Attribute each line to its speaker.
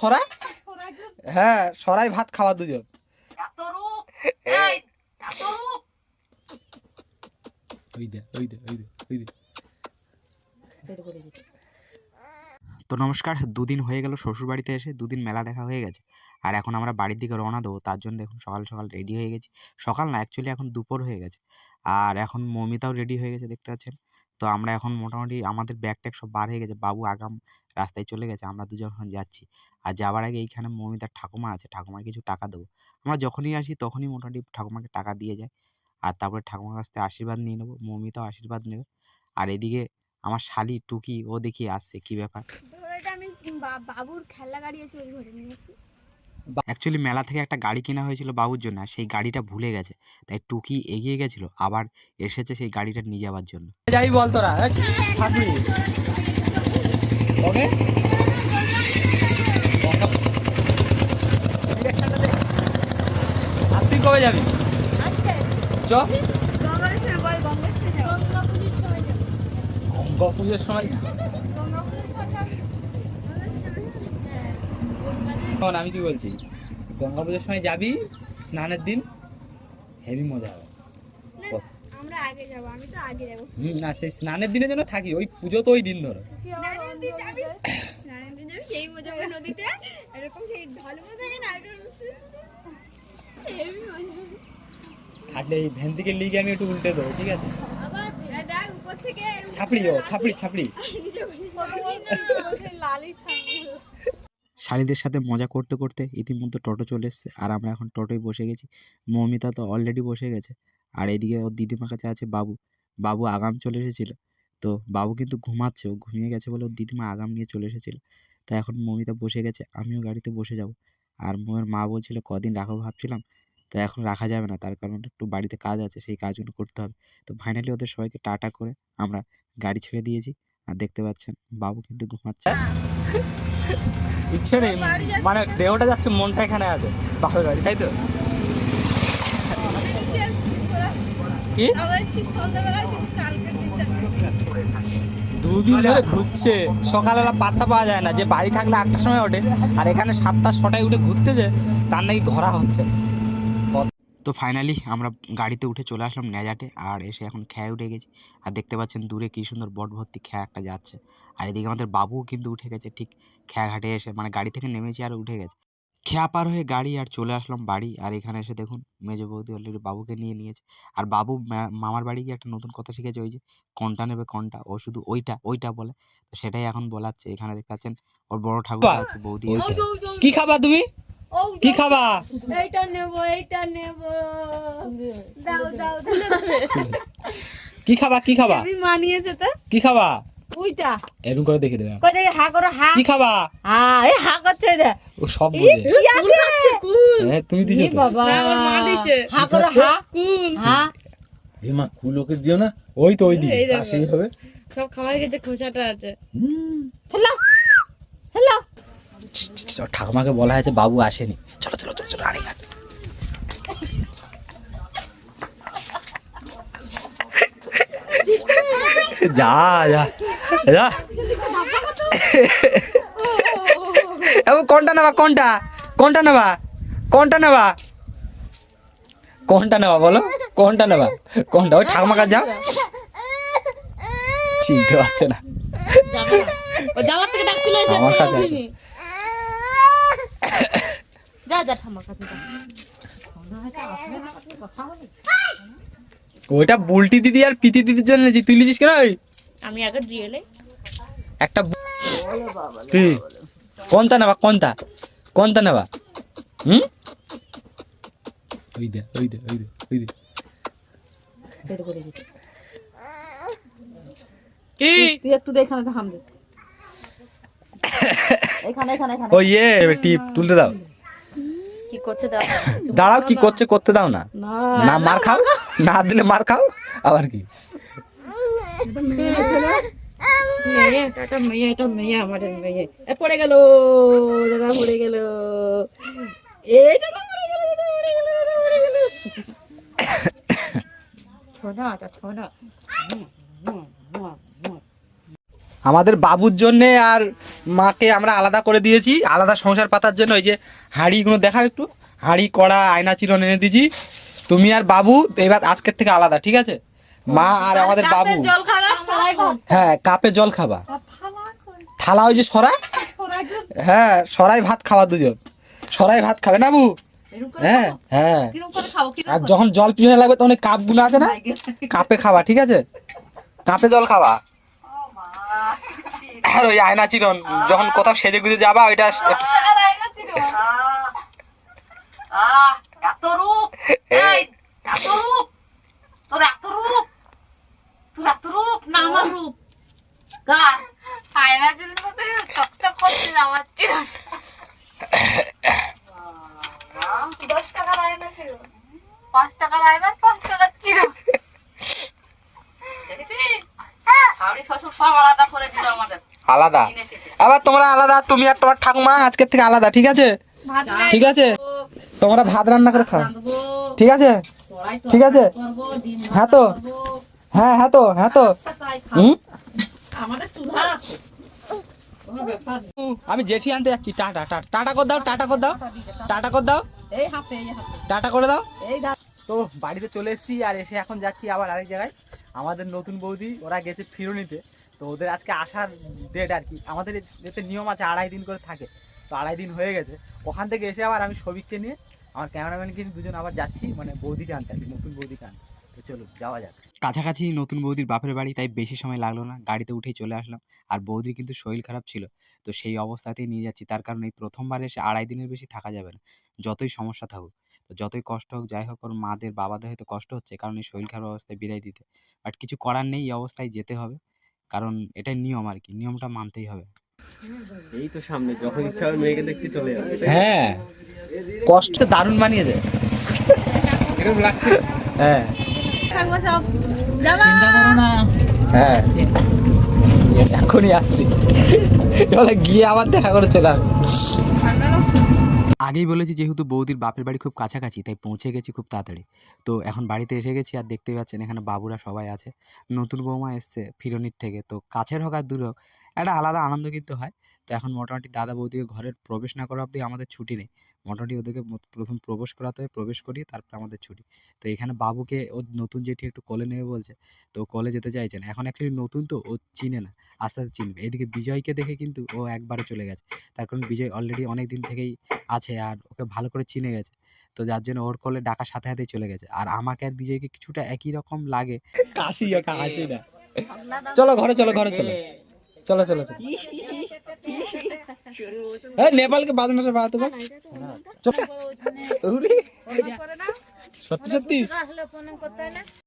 Speaker 1: সরাই? হ্যাঁ সরাই ভাত খাওয়া দুজন। তো নমস্কার দুদিন হয়ে গেল শ্বশুরবাড়িতে এসে দুদিন মেলা দেখা হয়ে গেছে। আর এখন আমরা বাড়ির দিকে রওনা দেবো তার জন্য দেখুন সকাল সকাল রেডি হয়ে গেছি। সকাল না অ্যাকচুয়ালি এখন দুপুর হয়ে গেছে। আর এখন মমিতাও রেডি হয়ে গেছে দেখতে পাচ্ছেন। তো আমরা এখন মোটামুটি আমাদের ব্যাগ ট্যাগ সব বার হয়ে গেছে বাবু আগাম রাস্তায় চলে গেছে আমরা দুজন এখন যাচ্ছি আর যাওয়ার আগে এইখানে মৌমিতার ঠাকুমা আছে ঠাকুমার কিছু টাকা দেবো আমরা যখনই আসি তখনই মোটামুটি ঠাকুমাকে টাকা দিয়ে যায় আর তারপরে ঠাকুমার কাছ থেকে আশীর্বাদ নিয়ে নেব মৌমিতাও আশীর্বাদ নেবে আর এদিকে আমার শালি টুকি ও দেখি আসছে কি ব্যাপার
Speaker 2: ওটা আমি বাবুর খেলনা গাড়ি আছে ওই ঘরে নিয়ে
Speaker 1: অ্যাকচুয়ালি মেলা থেকে একটা গাড়ি কেনা হয়েছিল বাবুর জন্য আর সেই গাড়িটা ভুলে গেছে তাই টুকি এগিয়ে গেছিল আবার এসেছে সেই গাড়িটা নিয়ে যাওয়ার জন্য যাই বল তোরা থাকবি আর তুই কবে যাবি? চ।
Speaker 2: গঙ্গা পুজোর সময়
Speaker 1: আমি কি বলছি? গঙ্গা পুজোর সময় যাবি স্নানের দিন হেভি মজা হবে।
Speaker 2: আগে যাব আমি তো আগে যাব।
Speaker 1: হুম না সেই স্নানের দিনের জন্য থাকি ওই পুজো তো ওই দিন ধরো।
Speaker 2: স্নানের দিন যাবি স্নানের দিন যাবি সেই মজা হবে নদীতে এরকম সেই ঢালু না এরকম হেভি মজা।
Speaker 1: খাটলে এই ভ্যান থেকে লিগে আমি একটু উল্টে দেবো ঠিক আছে?
Speaker 2: আবার দেখ উপর থেকে এরকম
Speaker 1: ছাপড়ি ও ছাপড়ি শালিদের সাথে মজা করতে করতে ইতিমধ্যে টোটো চলে এসছে আর আমরা এখন টোটোয় বসে গেছি। মৌমিতা তো অলরেডি বসে গেছে। আর এদিকে ওর দিদিমার কাছে আছে বাবু। বাবু আগাম চলে এসেছিল। তো বাবু কিন্তু ঘুমাচ্ছে, ও ঘুমিয়ে গেছে বলে ওর দিদিমা আগাম নিয়ে চলে এসেছিল। তো এখন মৌমিতা বসে গেছে, আমিও গাড়িতে বসে যাব। আর মোয়ের মা বলছিল, কদিন রাখো ভাবছিলাম, তো এখন রাখা যাবে না, তার কারণ একটু বাড়িতে কাজ আছে, সেই কাজগুলো করতে হবে। তো ফাইনালি ওদের সবাইকে টাটা করে আমরা গাড়ি ছেড়ে দিয়েছি। আর দেখতে পাচ্ছেন, বাবু কিন্তু ঘুমাচ্ছে। ইচ্ছে নেই মানে দেহটা যাচ্ছে, মনটা এখানে আছে, বাপের বাড়ি, তাই তো? দুদিন ধরে ঘুরছে। সকালবেলা পাত্তা পাওয়া যায় না। যে বাড়ি থাকলে আটটার সময় ওঠে। আর এখানে সাতটা ছটায় উঠে ঘুরতে যে, তার নাকি ঘোরা হচ্ছে। তো ফাইনালি আমরা গাড়িতে উঠে চলে আসলাম নেজাটে। আর এসে এখন খেয়ে উঠে গেছি। আর দেখতে পাচ্ছেন দূরে কি সুন্দর বট ভর্তি খেয়া একটা যাচ্ছে। আর এদিকে আমাদের বাবুও কিন্তু উঠে গেছে। ঠিক খেয়া ঘাটে এসে মানে গাড়ি থেকে নেমেছি আর উঠে গেছে। খেয়া পার হয়ে গাড়ি আর চলে আসলাম বাড়ি। আর এখানে এসে দেখুন মেজো বৌদি অলরেডি বাবুকে নিয়ে নিয়েছে। আর বাবু মামার বাড়ি গিয়ে একটা নতুন কথা শিখেছে ওই যে কোনটা নেবে কোনটা? ও শুধু ওইটা ওইটা বলে। তো সেটাই এখন বলাচ্ছে। এখানে দেখতে পাচ্ছেন ওর বড় ঠাকুর আছে বৌদি কি খাবা তুমি? কি খাবা?
Speaker 2: এইটা নেব এইটা নেব। দাও দাও
Speaker 1: কি খাবা কি খাবা?
Speaker 2: আমি মানিয়েছে তো।
Speaker 1: কি খাবা?
Speaker 2: ওইটা।
Speaker 1: এরকম করে দেখে দেবে।
Speaker 2: কই দেখি হা করো হা।
Speaker 1: কি খাবা?
Speaker 2: হ্যাঁ এই হা করছে দেখ।
Speaker 1: ও সব বোঝে
Speaker 2: কি আছে।
Speaker 1: হ্যাঁ তুমি দিছো
Speaker 2: এ
Speaker 1: তো।
Speaker 2: বাবা। মা দিচ্ছে হা করো হা। হা।
Speaker 3: হেমা কুলোকে দিও না?
Speaker 1: ওই তো ওই দিন
Speaker 3: কাশি হবে।
Speaker 2: সব খাবার গেছে খোসাটা আছে। হ্যালো হ্যালো
Speaker 1: ঠাকুমাকে বলা হয়েছে বাবু আসেনি। চলো চলো চলো চলো আরে যা যা যা। এবার কোনটা নেবা কোনটা? কোনটা নেবা? কোনটা নেবা? কোনটা নেবা বলো? কোনটা নেবা? কোনটা? ওই ঠাকুমার কাছে যাও। চিনতে পারছে না। আমার কাছে
Speaker 2: যা যা ঠাম্মার কাছে
Speaker 1: ওইটা বুলটি দিদি আর পিতি দিদির জন্য তুই লিছিস কেন ওই?
Speaker 2: আমি আগে দিয়ে এলে
Speaker 1: একটা কি? কোনটা নেবা কোনটা? কোনটা নেবা? হুম? ওই দে ওই দে ওই দে ওই দে
Speaker 2: কি?
Speaker 4: তুই একটু দে এখানে থাম দে। এখানে এখানে এখানে।
Speaker 1: ও ইয়ে টিপ তুলতে দাও।
Speaker 2: কি করছে দাও?
Speaker 1: দাঁড়াও কি করছে করতে দাও না।
Speaker 4: না
Speaker 1: মার খাও না দিলে মার খাও আবার কি?
Speaker 4: মেয়ে মেয়ে এটা মেয়ে আমাদের মেয়ে। পড়ে গেল দাদা পড়ে গেল। এই দাদা পড়ে গেল দাদা পড়ে গেল দাদা পড়ে গেল। ছোনা তা ছোনা
Speaker 1: আমাদের বাবুর জন্যে আর মাকে আমরা আলাদা করে দিয়েছি আলাদা সংসার পাতার জন্য। ওই যে হাঁড়িগুলো দেখাও একটু। হাঁড়ি কড়া আয়না চিরন এনে দিয়েছি। তুমি আর বাবু এবার আজকের থেকে আলাদা ঠিক আছে? মা আর আমাদের বাবু। হ্যাঁ কাপে জল খাবা। থালা ওই যে সরা হ্যাঁ সরাই ভাত খাওয়া দুজন। সরাই ভাত খাবে না বু? হ্যাঁ হ্যাঁ। আর যখন জল পিছনে লাগবে তখন এই কাপগুলো আছে না? কাপে খাবা ঠিক আছে? কাপে জল খাবা। আর ওই আয়না চিরন যখন কোথাও সেজে গুজে যাবা ওইটা
Speaker 4: এত রূপ এই এত রূপ তোর এত রূপ তোর এত রূপ না আমার রূপ কার
Speaker 2: আয়না ছিল মতো চকচক করছিল আমার ছিল দশ টাকার আয়না ছিল ছিল
Speaker 4: শাশুড়ি শ্বশুর সব আলাদা।
Speaker 1: আবার তোমরা আলাদা তুমি আর তোমার ঠাকুমা আজকের থেকে আলাদা ঠিক আছে? ঠিক আছে? তোমরা ভাত রান্না করে খাও। ঠিক আছে? ঠিক আছে? হ্যাঁ তো? হ্যাঁ হ্যাঁ তো হ্যাঁ তো। হুম। আমি জেঠি আনতে যাচ্ছি। Tata tata. টাটা করে দাও টাটা করে দাও। টাটা করে দাও। টাটা করে দাও। তো বাড়িতে চলে এসেছি আর এসে এখন যাচ্ছি আবার আরেক জায়গায়। আমাদের নতুন বৌদি, ওরা গেছে ফিরনিতে। তো ওদের আজকে আসার ডেট আর কি। আমাদের এতে নিয়ম আছে আড়াই দিন করে থাকে। তো আড়াই দিন হয়ে গেছে। ওখান থেকে এসে আবার আমি সবিককে নিয়ে আমার ক্যামেরাম্যানকে দুজন আবার যাচ্ছি মানে বৌদিকে আনতে আর কি, নতুন বৌদিকে আনতে। তো চলো যাওয়া যাক। কাছাকাছি নতুন বৌদির বাপের বাড়ি, তাই বেশি সময় লাগল না। গাড়িতে উঠেই চলে আসলাম। আর বৌদির কিন্তু শরীর খারাপ ছিল। তো সেই অবস্থাতেই নিয়ে যাচ্ছি। তার কারণ এই প্রথমবার এসে আড়াই দিনের বেশি থাকা যাবে না। যতই সমস্যা থাকুক। যতই কষ্ট হোক যাই হোক ওর মাদের বাবাদের হয়তো কষ্ট হচ্ছে কারণ এই শরীর খারাপ অবস্থায় বিদায় দিতে। বাট কিছু করার নেই এই অবস্থায় যেতে হবে। কারণ এটাই নিয়ম আর কি নিয়মটা মানতেই হবে।
Speaker 5: এই তো সামনে যখন ইচ্ছা হবে মেয়েকে দেখতে চলে যাবে
Speaker 1: হ্যাঁ। কষ্ট দারুণ মানিয়েছে
Speaker 5: এরকম লাগছে?
Speaker 1: হ্যাঁ।
Speaker 2: থাকব সব।
Speaker 1: হ্যাঁ। এখনই আসছি। এবারে গিয়ে আবার দেখা করে চলে আসব। আগেই বলেছি যেহেতু বৌদির বাপের বাড়ি খুব কাছাকাছি, তাই পৌঁছে গেছি খুব তাড়াতাড়ি। তো এখন বাড়িতে এসে গেছি আর দেখতেই পাচ্ছেন এখানে বাবুরা সবাই আছে। নতুন বৌমা এসছে ফিরনির থেকে। তো কাছের হোক আর দূর হোক, একটা আলাদা আনন্দ কিন্তু হয়। তো এখন মোটামুটি দাদা বৌদিকে ঘরের প্রবেশ না করা অবধি আমাদের ছুটি নেই। মোটামুটি ওদেরকে প্রথম প্রবেশ করাতে হয় প্রবেশ করিয়ে তারপর আমাদের ছুটি। তো এখানে বাবুকে ও নতুন জেঠি একটু কলে নেবে বলছে তো কলে যেতে চাইছে না। এখন অ্যাকচুয়ালি নতুন তো ও চিনে না আস্তে আস্তে চিনবে। এদিকে বিজয়কে দেখে কিন্তু ও একবারে চলে গেছে। তার কারণ বিজয় অলরেডি অনেক দিন থেকেই আছে আর ওকে ভালো করে চিনে গেছে। তো যার জন্য ওর কলে ডাকার সাথে সাথেই চলে গেছে। আর আমাকে আর বিজয়কে কিছুটা একই রকম লাগে। কাশি হাসি না। চলো ঘরে চলো ঘরে চলো। চলো চলো চলো। হ্যাঁ। নেপালকে বাজানো সে বাজাতে পার সত্যি সত্যি?